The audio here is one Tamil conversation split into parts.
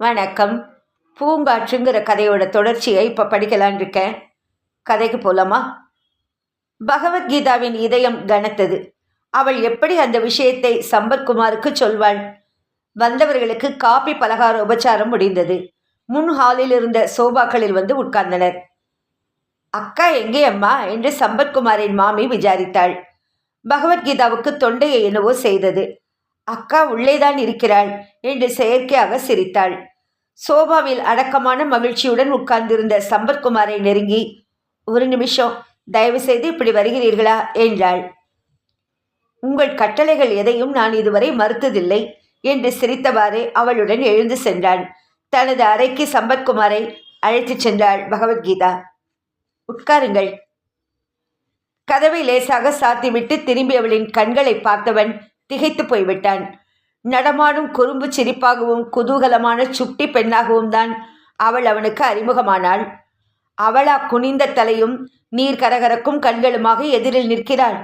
வணக்கம். பூங்காற்றுங்கிற கதையோட தொடர்ச்சியை இப்போ படிக்கலான் இருக்கேன் கதைக்கு போலாமா? பகவத்கீதாவின் இதயம் கனத்தது. அவள் எப்படி அந்த விஷயத்தை சம்பத்குமாருக்கு சொல்வாள்? வந்தவர்களுக்கு காபி பலகார உபச்சாரம் முடிந்தது. முன் ஹாலில் இருந்த சோபாக்களில் வந்து உட்கார்ந்தனர். அக்கா எங்கே அம்மா என்று சம்பத்குமாரின் மாமி விசாரித்தாள். பகவத்கீதாவுக்கு தொண்டையை என்னவோ செய்தது. அக்கா உள்ளேதான் இருக்கிறாள் என்று செயற்கையாக சிரித்தாள். சோபாவில் அடக்கமான மகிழ்ச்சியுடன் உட்கார்ந்திருந்த சம்பத்குமாரை நெருங்கி ஒரு நிமிஷம் தயவு செய்து இப்படி வருகிறீர்களா? என்றாள். உங்கள் கட்டளைகள் எதையும் நான் இதுவரை மறுத்ததில்லை என்று சிரித்தவாறே அவளுடன் எழுந்து சென்றான். தனது அறைக்கு சம்பத்குமாரை அழைத்துச் சென்றாள் பகவத்கீதா. உட்காருங்கள். கதவை லேசாக சாத்திவிட்டு திரும்பியவளின் கண்களை பார்த்தவன் திகைத்து போய்விட்டான். நடமாடும் குறும்பு சிரிப்பாகவும் குதூகலமான சுட்டி பெண்ணாகவும் தான் அவள் அவனுக்கு அறிமுகமானாள். அவளா குனிந்த தலையும் நீர் கரகரக்கும் கண்களுமாக எதிரில் நிற்கிறாள்.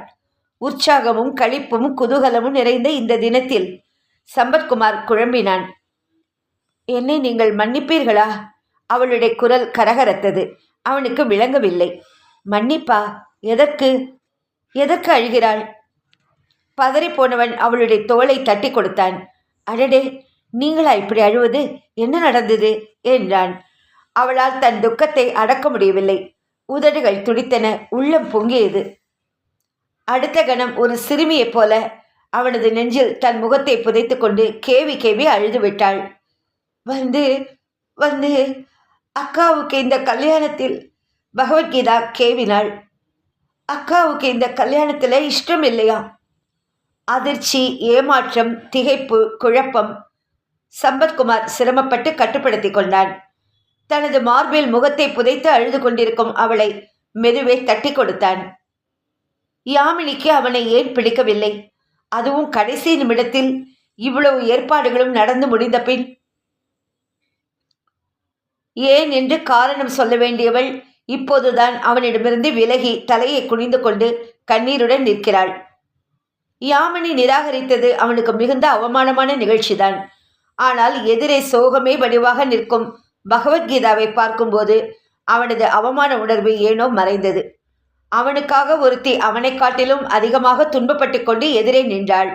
உற்சாகமும் களிப்பும் குதூகலமும் நிறைந்த இந்த தினத்தில் சம்பத்குமார் குழம்பினான். என்னை நீங்கள் மன்னிப்பீர்களா? அவளுடைய குரல் கரகரத்தது. அவனுக்கு விளங்கவில்லை. மன்னிப்பா எதற்கு? எதற்கு அழுகிறாள்? பதறிப்போனவன் அவளுடைய தோளை தட்டி கொடுத்தான். அடடே நீங்களா இப்படி அழுவது? என்ன நடந்தது? என்றான். அவளால் தன் துக்கத்தை அடக்க முடியவில்லை. உதடுகள் துடித்தன உள்ளம் பொங்கியது. அடுத்த கணம் ஒரு சிறுமியைப் போல அவனது நெஞ்சில் தன் முகத்தை புதைத்து கொண்டு கேவி கேவி அழுது விட்டாள். வந்து வந்து அக்காவுக்கு இந்த கல்யாணத்தில் பகவத்கீதா கேவினாள். அக்காவுக்கு இந்த கல்யாணத்தில் இஷ்டம் இல்லையா அதிர்ச்சி ஏமாற்றம் திகைப்பு குழப்பம். சம்பத்குமார் சிரமப்பட்டு கட்டுப்படுத்தி கொண்டான். தனது மார்பில் முகத்தை புதைத்து அழுது கொண்டிருக்கும் அவளை மெதுவே தட்டி கொடுத்தான். யாமினிக்கு அவனை ஏன் பிடிக்கவில்லை? அதுவும் கடைசி நிமிடத்தில் இவ்வளவு ஏற்பாடுகளும் நடந்து முடிந்த பின். ஏன் என்று காரணம் சொல்ல வேண்டியவள் இப்போதுதான் அவனிடமிருந்து விலகி தலையை குனிந்து கொண்டு கண்ணீருடன் நிற்கிறாள். யாமினி நிராகரித்தது அவனுக்கு மிகுந்த அவமானமான நிகழ்ச்சிதான். ஆனால் எதிரே சோகமே வடிவாக நிற்கும் பகவத்கீதாவை பார்க்கும்போது அவனது அவமான உணர்வு ஏனோ மறைந்தது. அவனுக்காக ஒருத்தி அவனை காட்டிலும் அதிகமாக துன்பப்பட்டு கொண்டு எதிரே நின்றாள்.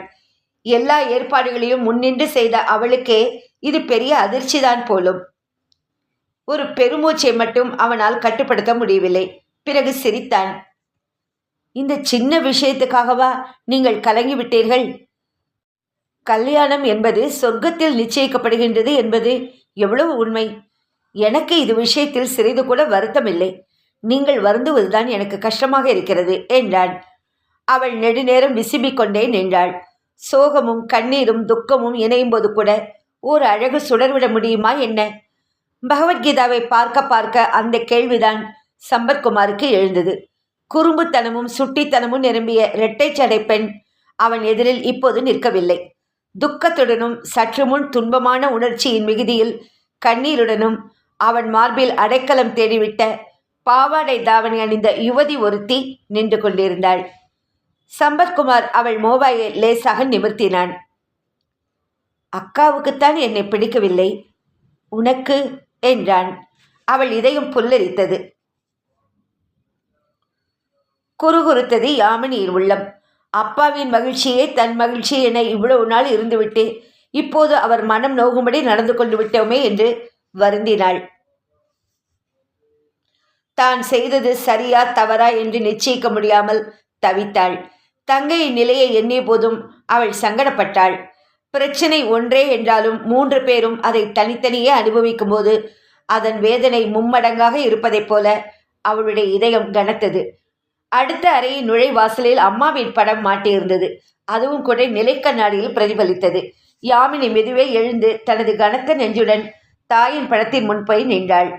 எல்லா ஏற்பாடுகளையும் முன்னின்று செய்த அவளுக்கே இது பெரிய அதிர்ச்சிதான் போலும். ஒரு பெருமூச்சை மட்டும் அவனால் கட்டுப்படுத்த முடியவில்லை. பிறகு சிரித்தான். இந்த சின்ன விஷயத்துக்காகவா நீங்கள் கலங்கிவிட்டீர்கள்? கல்யாணம் என்பது சொர்க்கத்தில் நிச்சயிக்கப்படுகின்றது என்பது எவ்வளவு உண்மை. எனக்கு இது விஷயத்தில் சிறிது கூட வருத்தமில்லை. நீங்கள் வருந்துவதுதான் எனக்கு கஷ்டமாக இருக்கிறது என்றான் அவள் நெடுநேரம் விசும்பிக்கொண்டே நின்றாள். சோகமும் கண்ணீரும் துக்கமும் இணையும் போது கூட ஒரு அழகு சுடர்விட முடியுமா என்ன? பகவத்கீதாவை பார்க்க பார்க்க அந்த கேள்விதான் சம்பத்குமாருக்கு எழுந்தது. குறும்புத்தனமும் சுட்டித்தனமும் நிரம்பிய இரட்டை சடை பெண் அவன் எதிரில் இப்போது நிற்கவில்லை. துக்கத்துடனும் சற்று முன் துன்பமான உணர்ச்சியின் மிகுதியில் கண்ணீருடனும் அவன் மார்பில் அடைக்கலம் தேடிவிட்ட பாவாடை தாவணி அணிந்த யுவதி ஒருத்தி நின்று கொண்டிருந்தாள். சம்பத்குமார் அவள் மோபாயை லேசாக நிமிர்த்தினான். அக்காவுக்குத்தான் என்னை பிடிக்கவில்லை உனக்கு? என்றான். அவள் இதயம் புல்லரித்தது. குறுகுறுத்தது யாமினியின் உள்ளம் அப்பாவின் மகிழ்ச்சியே தன் மகிழ்ச்சி என இவ்வளவு நாள் இருந்துவிட்டு இப்போது அவர் மனம் நோகும்படி நடந்து கொண்டு விட்டோமே என்று வருந்தினாள். தான் செய்தது சரியா தவறா என்று நிச்சயிக்க முடியாமல் தவித்தாள். தங்கையின் நிலையை எண்ணிய போதும் அவள் சங்கடப்பட்டாள். பிரச்சனை ஒன்றே என்றாலும் மூன்று பேரும் அதை தனித்தனியே அனுபவிக்கும் போது அதன் வேதனை மும்மடங்காக இருப்பதைப் போல அவளுடைய இதயம் கனத்தது. அடுத்த அறையின் நுழைவாசலில் அம்மாவின் படம் மாட்டியிருந்தது. அதுவும் கூட நிலைக்கண்ணாடியில் பிரதிபலித்தது. யாமினி மெதுவே எழுந்து தனது கனத்த நெஞ்சுடன் தாயின் படத்தின் முன் போய் நின்றாள்.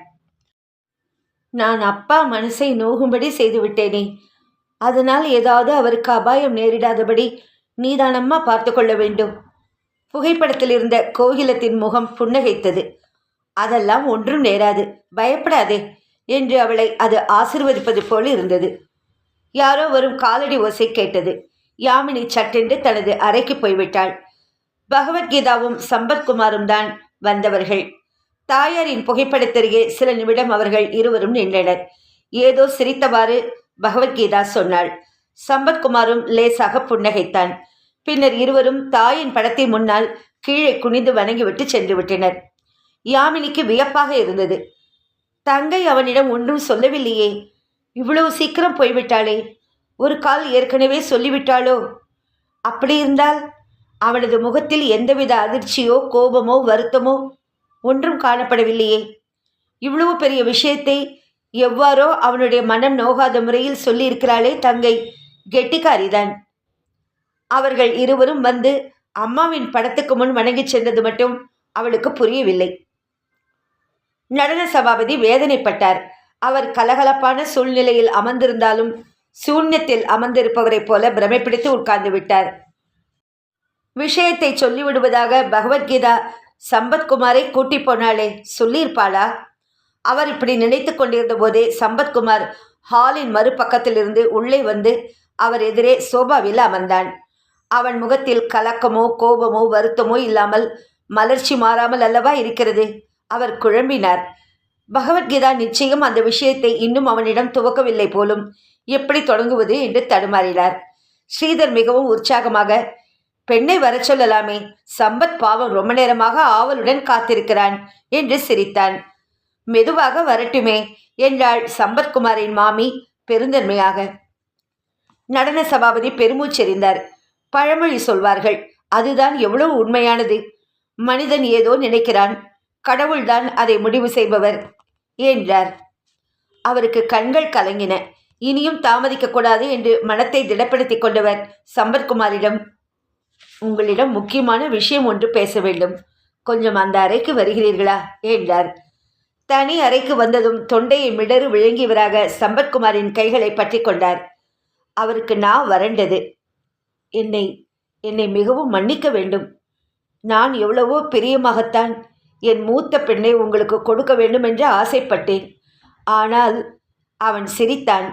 நான் அப்பா மனசை நோகும்படி செய்துவிட்டேனே. அதனால் ஏதாவது அவருக்கு அபாயம் நேரிடாதபடி நீதானம்மா பார்த்து கொள்ள வேண்டும். புகைப்படத்தில் இருந்த கோகிலத்தின் முகம் புன்னகைத்தது. அதெல்லாம் ஒன்றும் நேராது. பயப்படாதே என்று அவளை அது ஆசிர்வதிப்பது போல் இருந்தது. யாரோ வரும் காலடி ஓசை கேட்டது. யாமினி சட்டென்று தனது அறைக்கு போய்விட்டாள். பகவத்கீதாவும் சம்பத்குமாரும் தான் வந்தவர்கள். தாயாரின் புகைப்படத்தருகே சில நிமிடம் அவர்கள் இருவரும் நின்றனர். ஏதோ சிரித்தவாறு பகவத்கீதா சொன்னாள். சம்பத்குமாரும் லேசாக புன்னகைத்தான். பின்னர் இருவரும் தாயின் படத்தின் முன்னால் கீழே குனிந்து வணங்கிவிட்டு சென்று விட்டனர். யாமினிக்கு வியப்பாக இருந்தது. தங்கை அவனிடம் ஒன்றும் சொல்லவில்லையே. இவ்வளவு சீக்கிரம் போய்விட்டாளே. ஒரு கால் ஏற்கனவே சொல்லிவிட்டாளோ? அப்படி இருந்தால் அவனது முகத்தில் எந்தவித அதிர்ச்சியோ கோபமோ வருத்தமோ ஒன்றும் காணப்படவில்லையே. இவ்வளவு பெரிய விஷயத்தை எவ்வாறோ அவனுடைய மனம் நோகாத முறையில் சொல்லியிருக்கிறாளே தங்கை. கெட்டிக்காரிதான். அவர்கள் இருவரும் வந்து அம்மாவின் படத்துக்கு முன் வணங்கிச் சென்றது மட்டும் அவளுக்கு புரியவில்லை. நடன சபாபதி வேதனைப்பட்டார். அவர் கலகலப்பான சூழ்நிலையில் அமர்ந்திருந்தாலும் சூன்யத்தில் அமர்ந்திருப்பவரைப் போல பிரமை பிடித்து உட்கார்ந்து விட்டார். விஷயத்தை சொல்லிவிடுவதாக பகவத்கீதா சம்பத்குமாரை கூட்டி போனாளே சொல்லியிருப்பாளா? அவர் இப்படி நினைத்து கொண்டிருந்த போதே சம்பத்குமார் ஹாலின் மறுபக்கத்திலிருந்து உள்ளே வந்து அவர் எதிரே சோபாவில் அமர்ந்தான். அவன் முகத்தில் கலக்கமோ கோபமோ வருத்தமோ இல்லாமல் மலர்ச்சி மாறாமல் அல்லவா இருக்கிறது? அவர் குழம்பினார். பகவத்கீதா நிச்சயம் அந்த விஷயத்தை இன்னும் அவனிடம் துவக்கவில்லை போலும் எப்படி தொடங்குவது என்று தடுமாறினார். ஸ்ரீதர் மிகவும் உற்சாகமாக பெண்ணை வரச் சொல்லலாமே சம்பத் பாவம் ரொம்ப நேரமாக ஆவலுடன் காத்திருக்கிறான் என்று சிரித்தான். மெதுவாக வரட்டுமே என்றாள் சம்பத்குமாரின் மாமி பெருந்தன்மையாக. நடன சபாபதி பெருமூச்செறிந்தார் பழமொழி சொல்வார்கள் அதுதான் எவ்வளவு உண்மையானது. மனிதன் ஏதோ நினைக்கிறான் கடவுள்தான் அதை முடிவு செய்பவர் என்றார். அவருக்கு கண்கள் கலங்கின. இனியும் தாமதிக்கக்கூடாது என்று மனத்தை திடப்படுத்தி கொண்டவர் சம்பத்குமாரிடம் உங்களிடம் முக்கியமான விஷயம் ஒன்று பேச வேண்டும். கொஞ்சம் அந்த அறைக்கு வருகிறீர்களா? என்றார். தனி அறைக்கு வந்ததும் தொண்டையை மிடறு விழுங்கியவராக சம்பத்குமாரின் கைகளை பற்றி கொண்டார். அவருக்கு நான் வறண்டது. என்னை என்னை மிகவும் மன்னிக்க வேண்டும். நான் எவ்வளவோ பிரியமாகத்தான் என் மூத்த பெண்ணை உங்களுக்கு கொடுக்க வேண்டும் என்று ஆசைப்பட்டேன். ஆனால் அவன் சிரித்தான்.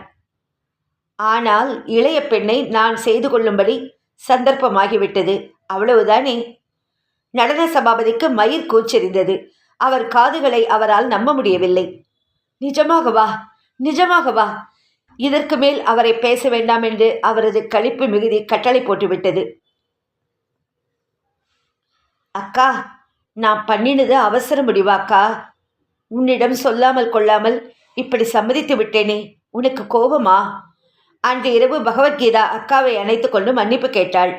ஆனால் இளைய பெண்ணை நான் செய்து கொள்ளும்படி சந்தர்ப்பமாகிவிட்டது. அவ்வளவுதானே? நடன சபாபதிக்கு மயிர் கூச்செறிந்தது. அவர் காதுகளை அவரால் நம்ப முடியவில்லை. நிஜமாகவா நிஜமாகவா இதற்கு மேல் அவரை பேச வேண்டாம் என்று அவரது கழிப்பு மிகுதி கட்டளை போட்டுவிட்டது. அக்கா நான் பண்ணினது அவசர முடிவாக்கா? உன்னிடம் சொல்லாமல் கொள்ளாமல் இப்படி சம்மதித்து விட்டேனே உனக்கு கோபமா? அன்று இரவு பகவத்கீதா அக்காவை அணைத்து கொண்டு மன்னிப்பு கேட்டாள்.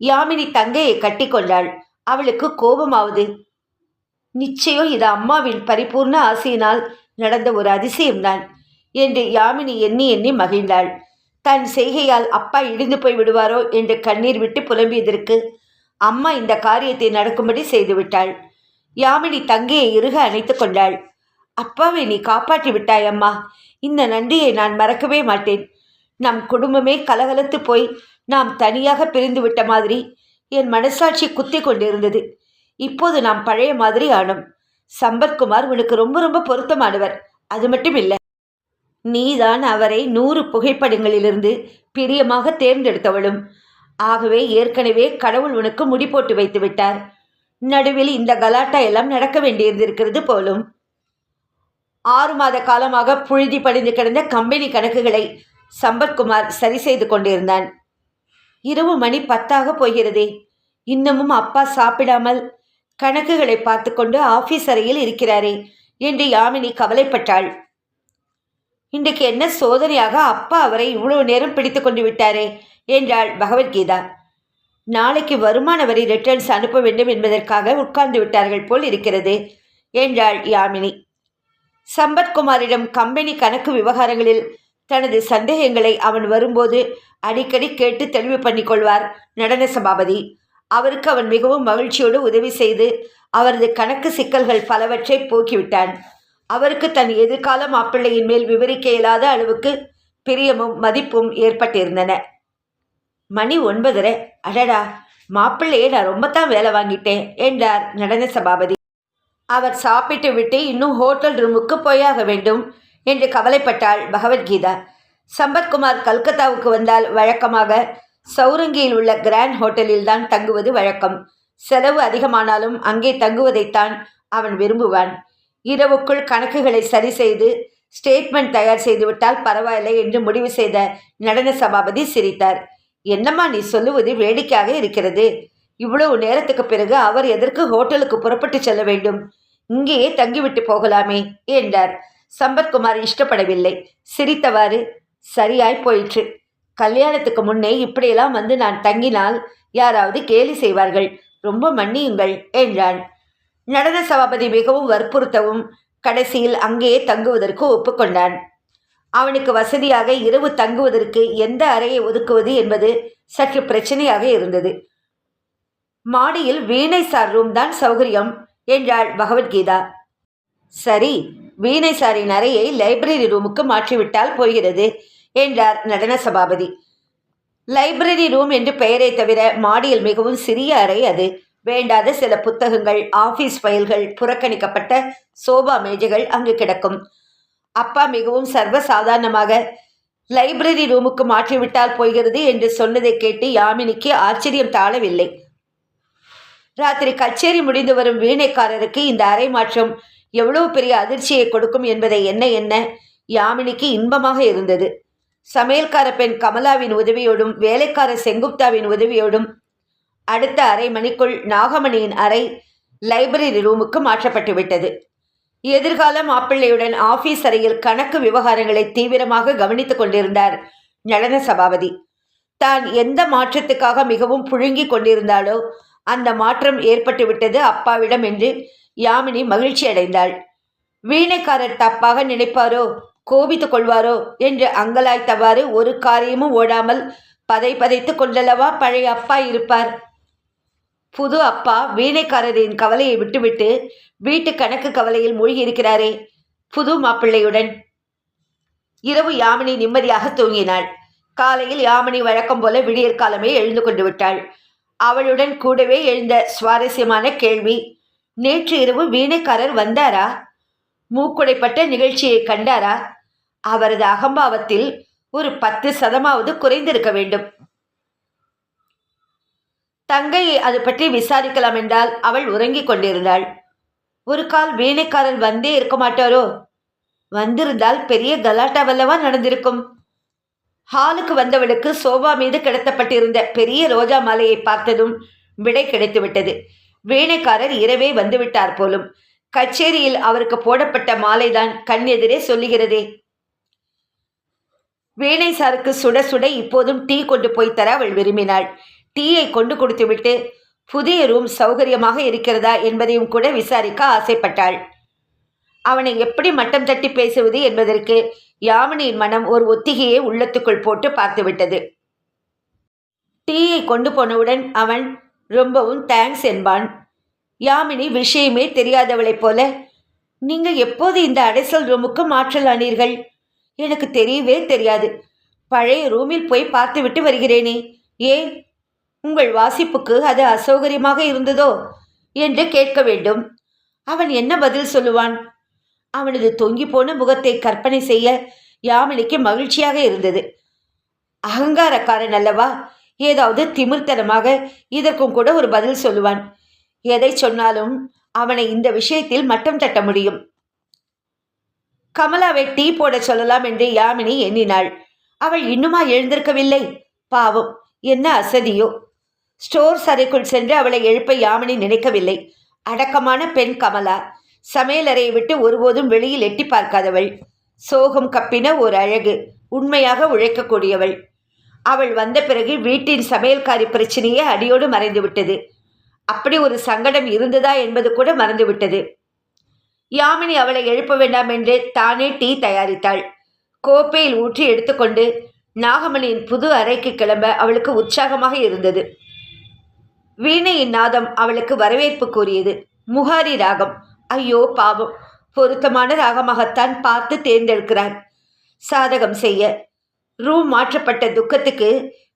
யாமினி தங்கையை கட்டி கொண்டாள். அவளுக்கு கோபமாவது? நிச்சயம் இது அம்மாவின் பரிபூர்ண ஆசையினால் நடந்த ஒரு அதிசயம்தான் என்று யாமினி எண்ணி எண்ணி மகிழ்ந்தாள். தன் செய்கையால் அப்பா இடிந்து போய் விடுவாரோ என்று கண்ணீர் விட்டு புலம்பியதற்கு அம்மா இந்த காரியத்தை நடக்கும்படி செய்துவிட்டாள். யாமினி தங்கையை இறுக அணைத்து கொண்டாள். அப்பாவை நீ காப்பாற்றி விட்டாய் அம்மா. இந்த நன்றியை நான் மறக்கவே மாட்டேன். நம் குடும்பமே கலகலத்து போய் நாம் தனியாக பிரிந்து விட்ட மாதிரி என் மனசாட்சி குத்தி கொண்டிருந்தது. இப்போது நாம் பழைய மாதிரி ஆனோம். சம்பத்குமார் உனக்கு ரொம்ப ரொம்ப பொருத்தமானவர். அது மட்டும் இல்லை. நீதான் அவரை நூறு புகைப்படங்களிலிருந்து பிரியமாக தேர்ந்தெடுத்தவளும். ஆகவே ஏற்கனவே கடவுள் உனக்கு முடி போட்டு வைத்து விட்டார். நடுவில் இந்த கலாட்டா எல்லாம் நடக்க வேண்டியிருந்திருக்கிறது போலும். ஆறு மாத காலமாக புழுதி படிந்து கிடந்த கம்பெனி கணக்குகளை சம்பத்குமார் சரி செய்து கொண்டிருந்தான். இரவு மணி பத்தாக போகிறதே. இன்னமும் அப்பா சாப்பிடாமல் கணக்குகளை பார்த்து கொண்டு ஆபீஸ் அறையில் இருக்கிறாரே என்று யாமினி கவலைப்பட்டாள். இன்றைக்கு என்ன சோதனையாக அப்பா அவரை இவ்வளவு நேரம் பிடித்து கொண்டு விட்டாரே என்றாள் பகவத்கீதா. நாளைக்கு வருமான வரி ரிட்டர்ன்ஸ் அனுப்ப வேண்டும் என்பதற்காக உட்கார்ந்து விட்டார்கள் போல் இருக்கிறது என்றாள் யாமினி. சம்பத்குமாரிடம் கம்பெனி கணக்கு விவகாரங்களில் தனது சந்தேகங்களை அவன் வரும்போது அடிக்கடி கேட்டு தெளிவு பண்ணிக்கொள்வார் நடன சபாபதி. அவருக்கு அவன் மிகவும் மகிழ்ச்சியோடு உதவி செய்து அவரது கணக்கு சிக்கல்கள் பலவற்றை போக்கிவிட்டான். அவருக்கு தன் எதிர்கால மாப்பிள்ளையின் மேல் விவரிக்க இயலாத அளவுக்கு பிரியமும் மதிப்பும் ஏற்பட்டிருந்தன. மணி ஒன்பதரை. அடடா மாப்பிள்ளையே நான் ரொம்ப தான் வேலை வாங்கிட்டேன் என்றார் நடன சபாபதி. அவர் சாப்பிட்டு விட்டு இன்னும் ஹோட்டல் ரூமுக்கு போயாக வேண்டும் என்று கவலைப்பட்டாள் பகவத்கீதா. சம்பத்குமார் கல்கத்தாவுக்கு வந்தால் வழக்கமாக சௌரங்கியில் உள்ள கிராண்ட் ஹோட்டலில் தான் தங்குவது வழக்கம். செலவு அதிகமானாலும் அங்கே தங்குவதைத்தான் அவன் விரும்புவான். இரவுக்குள் கணக்குகளை சரி செய்து ஸ்டேட்மெண்ட் தயார் செய்துவிட்டால் பரவாயில்லை என்று முடிவு செய்த நடன சபாபதி சிரித்தார். என்னம்மா நீ சொல்லுவது வேடிக்கையாக இருக்கிறது. இவ்வளவு நேரத்துக்கு பிறகு அவர் எதற்கு ஹோட்டலுக்கு புறப்பட்டு செல்ல வேண்டும்? இங்கேயே தங்கிவிட்டு போகலாமே என்றார். சம்பத்குமார் இஷ்டப்படவில்லை. சிரித்தவாறு சரியாய் போயிற்று. கல்யாணத்துக்கு முன்னே இப்படியெல்லாம் வந்து நான் தங்கினால் யாராவது கேலி செய்வார்கள். ரொம்ப மன்னியுங்கள் என்றான். நடன சபாபதி மிகவும் வற்புறுத்தவும் கடைசியில் அங்கேயே தங்குவதற்கு ஒப்புக்கொண்டான். அவனுக்கு வசதியாக இரவு தங்குவதற்கு எந்த அறையை ஒதுக்குவது என்பது சற்று பிரச்சனையாக இருந்தது. மாடியில் வீணை சார் ரூம் தான் சௌகரியம் என்றாள் பகவத்கீதா. சரி வீணை சாரின் அறையை லைப்ரரி ரூமுக்கு மாற்றிவிட்டால் போகிறது என்றார் நடன சபாபதி. லைப்ரரி ரூம் என்று பெயரை தவிர மாடியில் மிகவும் சிறிய அறை அது. வேண்டாத சில புத்தகங்கள் ஆபீஸ் ஃபைல்கள் புறக்கணிக்கப்பட்ட சோபா மேஜைகள் அங்கு கிடக்கும். அப்பா மிகவும் சர்வசாதாரணமாக லைப்ரரி ரூமுக்கு மாற்றிவிட்டால் போகிறது என்று சொன்னதை கேட்டு யாமினிக்கு ஆச்சரியம் தாழவில்லை. ராத்திரி கச்சேரி முடிந்து வரும் வீணைக்காரருக்கு இந்த அறை மாற்றம் எவ்வளவு பெரிய அதிர்ச்சியை கொடுக்கும் என்பதை என்ன என்ன யாமினிக்கு இன்பமாக இருந்தது. சமையல்கார பெண் கமலாவின் உதவியோடும் வேலைக்கார செங்குப்தாவின் உதவியோடும் அடுத்த அரை மணிக்குள் நாகமணியின் அறை லைப்ரரி ரூமுக்கு மாற்றப்பட்டுவிட்டது. எதிர்கால மாப்பிள்ளையுடன் ஆபீஸ் அறையில் கணக்கு விவகாரங்களை தீவிரமாக கவனித்துக் கொண்டிருந்தார் நடன சபாபதி. தான் எந்த மாற்றத்துக்காக மிகவும் புழுங்கிக் கொண்டிருந்தாலோ அந்த மாற்றம் ஏற்பட்டுவிட்டது அப்பாவிடம் என்று யாமினி மகிழ்ச்சி அடைந்தாள். வீணைக்காரர் தப்பாக நினைப்பாரோ கோபித்துக் கொள்வாரோ என்று அங்கலாய்த்தவாறு ஒரு காரியமும் ஓடாமல் பதை பதைத்து கொண்டல்லவா பழைய அப்பா இருப்பார். புது அப்பா வீணைக்காரரின் கவலையை விட்டுவிட்டு வீட்டு கணக்கு கவலையில் மூழ்கியிருக்கிறாரே. புது மாப்பிள்ளையுடன். இரவு யாமினி நிம்மதியாக தூங்கினாள். காலையில் யாமினி வழக்கம் போல விடியற்காலமே எழுந்து கொண்டு விட்டாள். அவளுடன் கூடவே எழுந்த சுவாரஸ்யமான கேள்வி நேற்று இரவு வீணைக்காரர் வந்தாரா? மூக்குடைப்பட்ட நிகழ்ச்சியை கண்டாரா? அவரது அகம்பாவத்தில் ஒரு பத்து சதமாவது குறைந்திருக்க வேண்டும். தங்கையை அது பற்றி விசாரிக்கலாம் என்றால் அவள் உறங்கிக் கொண்டிருந்தாள். ஒரு கால் வீணைக்காரர் வந்தே இருக்க மாட்டாரோ? வந்திருந்தால் பெரிய கலாட்டாவல்லவா நடந்திருக்கும். ஹாலுக்கு வந்தவளுக்கு சோபா மீது கிடத்தப்பட்டிருந்த பெரிய ரோஜா மாலையை பார்த்ததும் விடை கிடைத்துவிட்டது. வீணைக்காரர் இரவே வந்துவிட்டார் போலும். கச்சேரியில் அவருக்கு போடப்பட்ட மாலைதான் கண் எதிரே சொல்லுகிறதே. வீணை சாருக்கு சுட சுட இப்போதும் டீ கொண்டு போய் தர அவள் விரும்பினாள். டீயை கொண்டு கொடுத்துவிட்டு புதிய ரூம் சௌகரியமாக இருக்கிறதா? என்பதையும் கூட விசாரிக்க ஆசைப்பட்டாள். அவனை எப்படி மட்டம் தட்டி பேசுவது? என்பதற்கு யாமினியின் மனம் ஒரு ஒத்திகையை உள்ளத்துக்குள் போட்டு பார்த்துவிட்டது. டீயை கொண்டு போனவுடன் அவன் ரொம்பவும் தேங்க்ஸ் என்பான். யாமினி விஷயமே தெரியாதவளைப் போல நீங்க எப்போது இந்த அடைசல் ரூமுக்கு மாற்றலானீர்கள் எனக்கு தெரியவே தெரியாது. பழைய ரூமில் போய் பார்த்துவிட்டு வருகிறேனே. ஏன்? உங்கள் வாசிப்புக்கு அது அசௌகரியமாக இருந்ததோ என்று கேட்க வேண்டும். அவன் என்ன பதில் சொல்லுவான்? அவனது தொங்கி போன முகத்தை கற்பனை செய்ய யாமினிக்கு மகிழ்ச்சியாக இருந்தது. அகங்காரக்காரன் அல்லவா? ஏதாவது திமிர்த்தனமாக இதற்கும் கூட ஒரு பதில் சொல்லுவான். எதை சொன்னாலும் அவனை இந்த விஷயத்தில் மட்டம் தட்ட முடியும். கமலாவை டீ போட சொல்லலாம் என்று யாமினி எண்ணினாள். அவள் இன்னுமா எழுந்திருக்கவில்லை? பாவம் என்ன அசதியோ. ஸ்டோர் அறைக்குள் சென்று அவளை எழுப்ப யாமினி நினைக்கவில்லை. அடக்கமான பெண் கமலா. சமையலறையை விட்டு ஒருபோதும் வெளியில் எட்டி பார்க்காதவள். சோகம் கப்பின ஒரு அழகு உண்மையாக உழைக்கக்கூடியவள். அவள் வந்த பிறகு வீட்டின் சமையல்காரி பிரச்சனையே அடியோடு மறைந்துவிட்டது. அப்படி ஒரு சங்கடம் இருந்ததா என்பது கூட மறந்துவிட்டது. யாமினி அவளை எழுப்ப வேண்டாம் என்று தானே டீ தயாரித்தாள். கோப்பையில் ஊற்றி எடுத்துக்கொண்டு நாகமணியின் புது அறைக்கு கிளம்ப அவளுக்கு உற்சாகமாக இருந்தது. வீணையின் நாதம் அவளுக்கு வரவேற்பு கூறியது. முகாரி ராகம். ஐயோ பாவம். பொருத்தமான ராகமாகத்தான் பார்த்து தேர்ந்தெடுக்கிறார் சாதகம் செய்ய. ரூம் மாற்றப்பட்ட துக்கத்துக்கு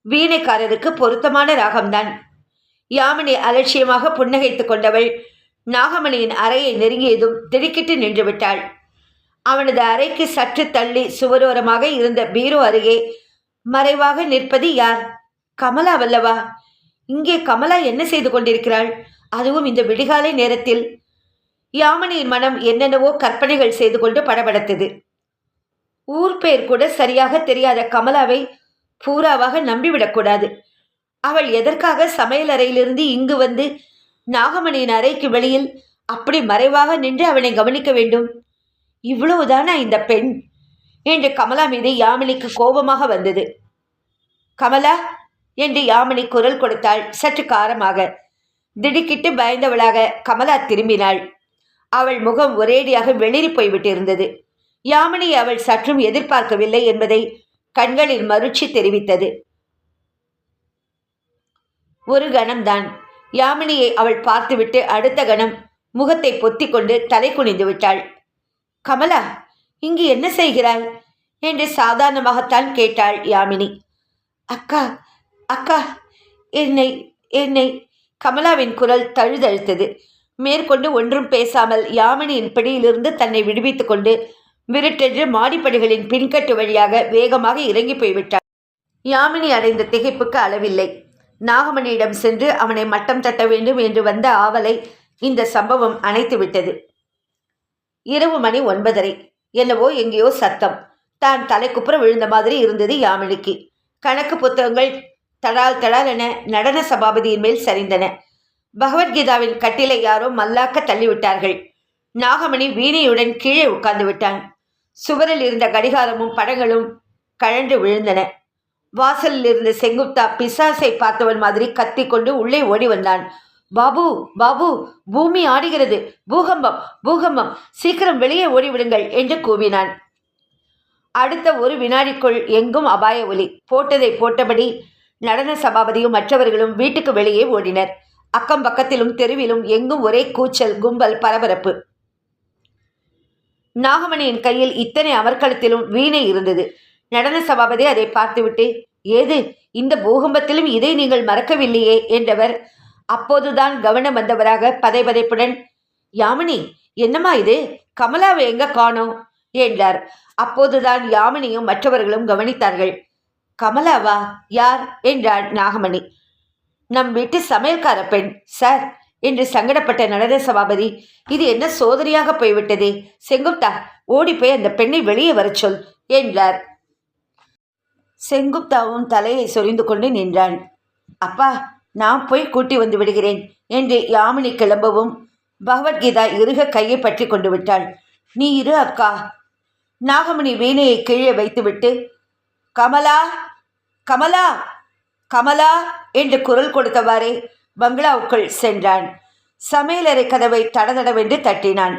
வீணைக்காரருக்கு பொருத்தமான ராகம்தான். யாமினி அலட்சியமாக புன்னகைத்து கொண்டவள் நாகமணியின் அறையை நெருங்கியதும் திடுக்கிட்டு நின்று விட்டாள். அவனது அறைக்கு சற்று தள்ளி சுவரோரமாக இருந்த பீரோ அருகே மறைவாக நிற்பது யார்? கமலா வல்லவா? இங்கே கமலா என்ன செய்து கொண்டிருக்கிறாள்? அதுவும் இந்த விடிகாலை நேரத்தில். யாமினியின் மனம் என்னென்னவோ கற்பனைகள் செய்து கொண்டு படபடத்தது. ஊர் பெயர் கூட சரியாக தெரியாத கமலாவை பூராவாக நம்பிவிடக்கூடாது அவள் எதற்காக சமையலறையிலிருந்து இங்கு வந்து நாகமணியின் அறைக்கு வெளியில் அப்படி மறைவாக நின்று அவனை கவனிக்க வேண்டும்? இவ்வளவுதானா இந்த பெண்? என்று கமலா மீது யாமினிக்கு கோபமாக வந்தது. கமலா என்று யாமினி குரல் கொடுத்தாள் சற்று காரமாக. திடுக்கிட்டு பயந்தவளாக கமலா திரும்பினாள். அவள் முகம் ஒரேடியாக வெளிரி போய்விட்டிருந்தது. யாமினி அவள் சற்றும் எதிர்பார்க்கவில்லை என்பதை கண்களில் மறுச்சி தெரிவித்தது. ஒரு கணம்தான். யாமினியை அவள் பார்த்துவிட்டு அடுத்த கணம் முகத்தை பொத்திக்கொண்டு தலை குனிந்து விட்டாள். கமலா இங்கு என்ன செய்கிறாய்? என்று சாதாரணமாகத்தான் கேட்டாள் யாமினி. அக்கா அக்கா என்னை என்னை கமலாவின் குரல் தழுதழுத்தது. மேற்கொண்டு ஒன்றும் பேசாமல் யாமினியின் பிடியிலிருந்து தன்னை விடுவித்துக் கொண்டு விருட்டென்று மாடிப்படிகளின் பின்கட்டு வழியாக வேகமாக இறங்கி போய்விட்டாள். யாமினி அடைந்த திகைப்புக்கு அளவில்லை. நாகமணியிடம் சென்று அவனை மட்டம் தட்ட வேண்டும் என்று வந்த ஆவலை இந்த சம்பவம் அணைத்துவிட்டது இரவு மணி ஒன்பதரை. என்னவோ எங்கேயோ சத்தம். தான் தலைக்குப்புற விழுந்த மாதிரி இருந்தது யாமினிக்கு. கணக்கு புத்தகங்கள் தடால் தடால் என நடன சபாபதியின் மேல் சரிந்தன. பகவத்கீதாவின் கட்டிலை யாரோ மல்லாக்க தள்ளிவிட்டார்கள். நாகமணி வீணையுடன் கீழே உட்கார்ந்து விட்டான். சுவரில் இருந்த கடிகாரமும் படங்களும் கழன்று விழுந்தன. வாசலில் இருந்த செங்குப்தா பிசாசை பார்த்தவன் மாதிரி கத்திக்கொண்டு உள்ளே ஓடி வந்தான். பாபு பாபு பூமி ஆடுகிறது. பூகம்பம் பூகம்பம். சீக்கிரம் வெளியே ஓடிவிடுங்கள் என்று கூவினான். அடுத்த ஒரு வினாடிக்குள் எங்கும் அபாய ஒலி. போட்டதை போட்டபடி நடன சபாபதியும் மற்றவர்களும் வீட்டுக்கு வெளியே ஓடினர். அக்கம் பக்கத்திலும் தெருவிலும் எங்கும் ஒரே கூச்சல் கும்பல் பரபரப்பு. நாகமணியின் கையில் இத்தனை அமர்க்களத்திலும் வீணை இருந்தது. நடன சபாபதி அதை பார்த்துவிட்டு ஏது இந்த பூகம்பத்திலும் இதை நீங்கள் மறக்கவில்லையே? என்றவர் அப்போதுதான் கவனம் வந்தவராக பதைபதைப்புடன் யாமினி என்னம்மா இது? கமலாவை எங்க காணோம்? என்றார். அப்போதுதான் யாமினியும் மற்றவர்களும் கவனித்தார்கள். கமலாவா யார்? என்றாள் நாகமணி. நம் வீட்டு சமையல்கார பெண் சார் என்று சங்கடப்பட்ட நடன சபாபதி இது என்ன சோதனையாக போய்விட்டதே? செங்குப்தா ஓடி போய் அந்த பெண்ணை வெளியே வரச் சொல் என்றார். செங்குப்தாவும் தலையை சொரிந்து கொண்டு நின்றான் அப்பா நான் போய் கூட்டி வந்து விடுகிறேன் என்று யாமினி கிளம்பவும் பகவத்கீதா இறுக கையை பற்றி கொண்டு விட்டாள். நீ இரு அக்கா. நாகமணி வீணையை கீழே வைத்துவிட்டு கமலா கமலா கமலா என்று குரல் கொடுத்தவாறே பங்களாவுக்குள் சென்றான். சமையலறை கதவை தடதடவென்று தட்டினான்.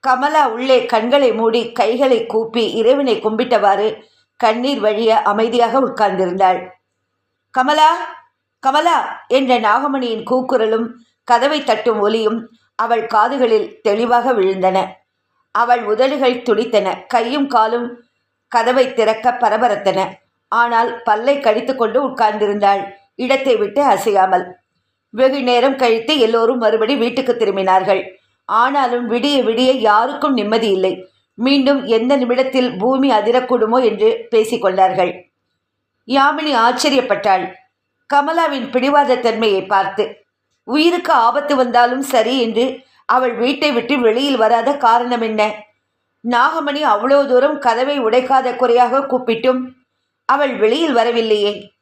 கமலா உள்ளே கண்களை மூடி கைகளை கூப்பி இறைவனை கும்பிட்டவாறு கண்ணீர் வழிய அமைதியாக உட்கார்ந்திருந்தாள். கமலா கமலா என்ற நாகமணியின் கூக்குரலும் கதவை தட்டும் ஒலியும் அவள் காதுகளில் தெளிவாக விழுந்தன. அவள் உதடுகள் துடித்தன. கையும் காலும் கதவை திறக்க பரபரத்தன. ஆனால் பல்லை கடித்துக்கொண்டு உட்கார்ந்திருந்தாள். இடத்தை விட்டு அசையாமல். வெகு நேரம் கழித்து எல்லோரும் மறுபடி வீட்டுக்கு திரும்பினார்கள். ஆனாலும் விடிய விடிய யாருக்கும் நிம்மதி இல்லை. மீண்டும் எந்த நிமிடத்தில் பூமி அதிரக்கூடுமோ என்று பேசிக்கொண்டார்கள். யாமினி ஆச்சரியப்பட்டாள். கமலாவின் பிடிவாத தன்மையை பார்த்து உயிருக்கு ஆபத்து வந்தாலும் சரி என்று அவள் வீட்டை விட்டு வெளியில் வராத காரணம் என்ன? நாகமணி அவ்வளோ தூரம் கதவை உடைக்காத குறையாக கூப்பிட்டும் அவள் வெளியில் வரவில்லையே.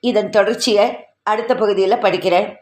இதன் தொடர்ச்சியை அடுத்த பகுதியில் படிக்கிறேன்.